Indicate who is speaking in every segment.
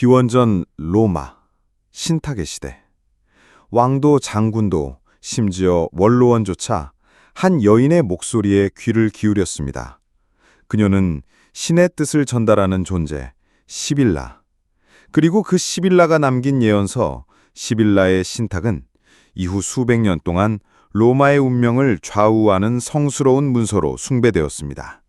Speaker 1: 기원전 로마, 신탁의 시대. 왕도 장군도 심지어 원로원조차 한 여인의 목소리에 귀를 기울였습니다. 그녀는 신의 뜻을 전달하는 존재, 시빌라. 그리고 그 시빌라가 남긴 예언서, 시빌라의 신탁은 이후 수백 년 동안 로마의 운명을 좌우하는 성스러운 문서로 숭배되었습니다.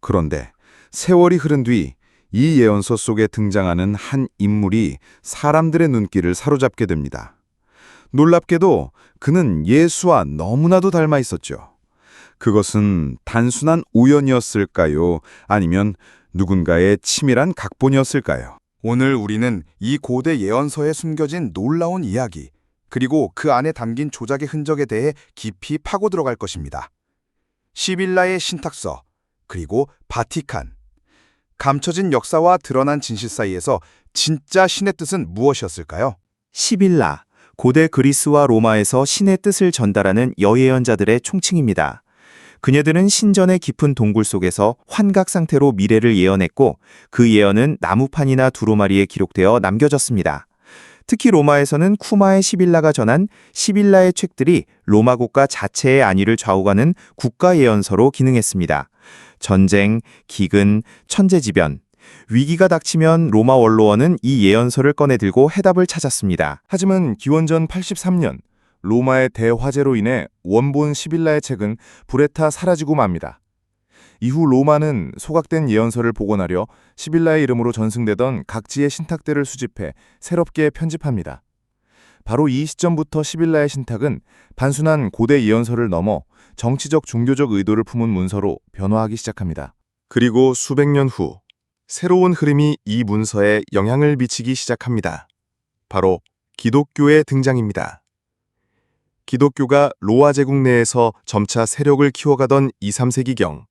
Speaker 1: 그런데 세월이 흐른 뒤 이 예언서 속에 등장하는 한 인물이 사람들의 눈길을 사로잡게 됩니다. 놀랍게도 그는 예수와 너무나도 닮아 있었죠. 그것은 단순한 우연이었을까요? 아니면 누군가의 치밀한 각본이었을까요?
Speaker 2: 오늘 우리는 이 고대 예언서에 숨겨진 놀라운 이야기, 그리고 그 안에 담긴 조작의 흔적에 대해 깊이 파고 들어갈 것입니다. 시빌라의 신탁서, 그리고 바티칸. 감춰진 역사와 드러난 진실 사이에서 진짜 신의 뜻은 무엇이었을까요?
Speaker 3: 시빌라, 고대 그리스와 로마에서 신의 뜻을 전달하는 여예언자들의 총칭입니다. 그녀들은 신전의 깊은 동굴 속에서 환각 상태로 미래를 예언했고 그 예언은 나무판이나 두루마리에 기록되어 남겨졌습니다. 특히 로마에서는 쿠마의 시빌라가 전한 시빌라의 책들이 로마 국가 자체의 안위를 좌우하는 국가 예언서로 기능했습니다. 전쟁, 기근, 천재지변, 위기가 닥치면 로마 원로원은 이 예언서를 꺼내 들고 해답을 찾았습니다.
Speaker 4: 하지만 기원전 83년 로마의 대화재로 인해 원본 시빌라의 책은 불에 타 사라지고 맙니다. 이후 로마는 소각된 예언서를 복원하려 시빌라의 이름으로 전승되던 각지의 신탁들을 수집해 새롭게 편집합니다. 바로 이 시점부터 시빌라의 신탁은 단순한 고대 예언서를 넘어 정치적 종교적 의도를 품은 문서로 변화하기 시작합니다.
Speaker 1: 그리고 수백 년 후 새로운 흐름이 이 문서에 영향을 미치기 시작합니다. 바로 기독교의 등장입니다. 기독교가 로아 제국 내에서 점차 세력을 키워가던 2, 3세기경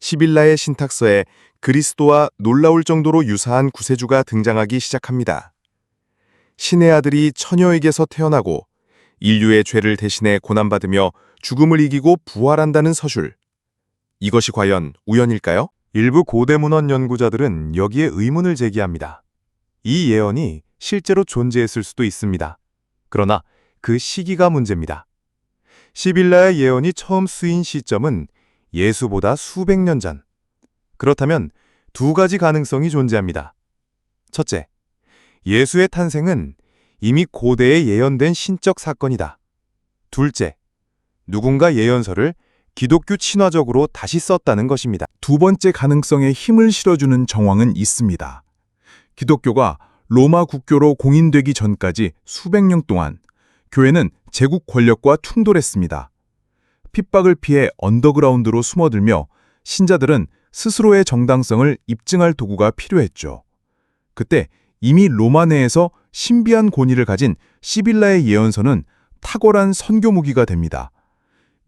Speaker 1: 시빌라의 신탁서에 그리스도와 놀라울 정도로 유사한 구세주가 등장하기 시작합니다. 신의 아들이 처녀에게서 태어나고 인류의 죄를 대신해 고난받으며 죽음을 이기고 부활한다는 서술. 이것이 과연 우연일까요?
Speaker 4: 일부 고대 문헌 연구자들은 여기에 의문을 제기합니다. 이 예언이 실제로 존재했을 수도 있습니다. 그러나 그 시기가 문제입니다. 시빌라의 예언이 처음 쓰인 시점은 예수보다 수백 년 전. 그렇다면 두 가지 가능성이 존재합니다. 첫째, 예수의 탄생은 이미 고대에 예언된 신적 사건이다. 둘째, 누군가 예언서를 기독교 친화적으로 다시 썼다는 것입니다.
Speaker 5: 두 번째 가능성에 힘을 실어주는 정황은 있습니다. 기독교가 로마 국교로 공인되기 전까지 수백 년 동안 교회는 제국 권력과 충돌했습니다. 핍박을 피해 언더그라운드로 숨어들며 신자들은 스스로의 정당성을 입증할 도구가 필요했죠. 그때 이미 로마 내에서 신비한 권위를 가진 시빌라의 예언서는 탁월한 선교 무기가 됩니다.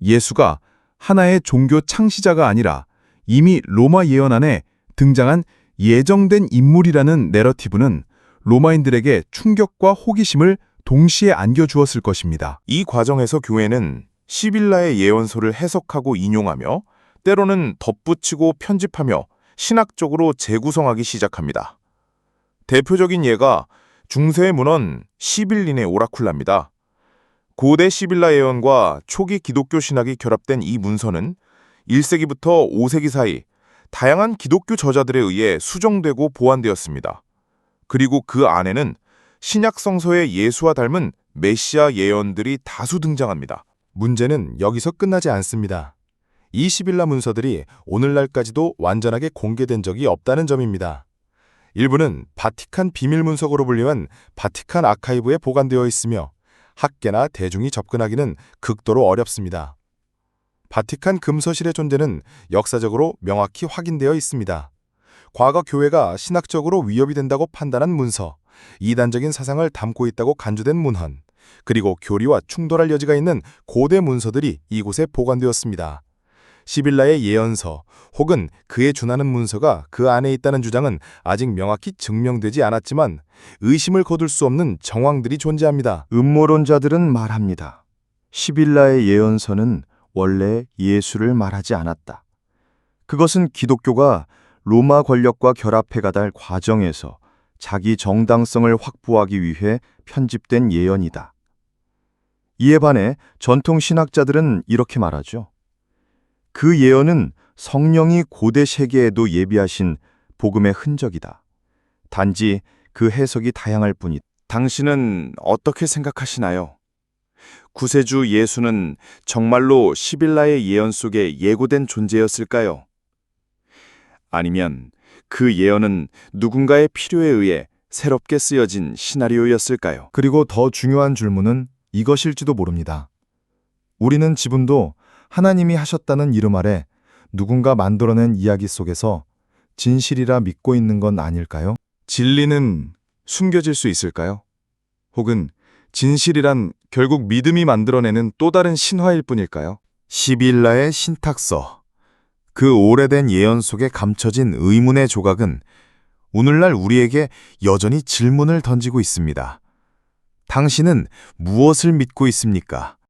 Speaker 5: 예수가 하나의 종교 창시자가 아니라 이미 로마 예언 안에 등장한 예정된 인물이라는 내러티브는 로마인들에게 충격과 호기심을 동시에 안겨주었을 것입니다.
Speaker 4: 이 과정에서 교회는 시빌라의 예언서를 해석하고 인용하며 때로는 덧붙이고 편집하며 신학적으로 재구성하기 시작합니다. 대표적인 예가 중세의 문헌 시빌린의 오라쿨라입니다. 고대 시빌라 예언과 초기 기독교 신학이 결합된 이 문서는 1세기부터 5세기 사이 다양한 기독교 저자들에 의해 수정되고 보완되었습니다. 그리고 그 안에는 신약 성서의 예수와 닮은 메시아 예언들이 다수 등장합니다. 문제는 여기서 끝나지 않습니다. 이 시빌라 문서들이 오늘날까지도 완전하게 공개된 적이 없다는 점입니다. 일부는 바티칸 비밀 문서고로 불리는 바티칸 아카이브에 보관되어 있으며 학계나 대중이 접근하기는 극도로 어렵습니다. 바티칸 금서실의 존재는 역사적으로 명확히 확인되어 있습니다. 과거 교회가 신학적으로 위협이 된다고 판단한 문서, 이단적인 사상을 담고 있다고 간주된 문헌, 그리고 교리와 충돌할 여지가 있는 고대 문서들이 이곳에 보관되었습니다. 시빌라의 예언서 혹은 그에 준하는 문서가 그 안에 있다는 주장은 아직 명확히 증명되지 않았지만 의심을 거둘 수 없는 정황들이 존재합니다.
Speaker 6: 음모론자들은 말합니다. 시빌라의 예언서는 원래 예수를 말하지 않았다. 그것은 기독교가 로마 권력과 결합해 가달 과정에서 자기 정당성을 확보하기 위해 편집된 예언이다. 이에 반해 전통 신학자들은 이렇게 말하죠. 그 예언은 성령이 고대 세계에도 예비하신 복음의 흔적이다. 단지 그 해석이 다양할 뿐이다.
Speaker 2: 당신은 어떻게 생각하시나요? 구세주 예수는 정말로 시빌라의 예언 속에 예고된 존재였을까요? 아니면 그 예언은 누군가의 필요에 의해 새롭게 쓰여진 시나리오였을까요?
Speaker 6: 그리고 더 중요한 질문은 이것일지도 모릅니다. 우리는 지금도 하나님이 하셨다는 이름 아래 누군가 만들어낸 이야기 속에서 진실이라 믿고 있는 건 아닐까요?
Speaker 4: 진리는 숨겨질 수 있을까요? 혹은 진실이란 결국 믿음이 만들어내는 또 다른 신화일 뿐일까요?
Speaker 2: 시빌라의 신탁서. 그 오래된 예언 속에 감춰진 의문의 조각은 오늘날 우리에게 여전히 질문을 던지고 있습니다. 당신은 무엇을 믿고 있습니까?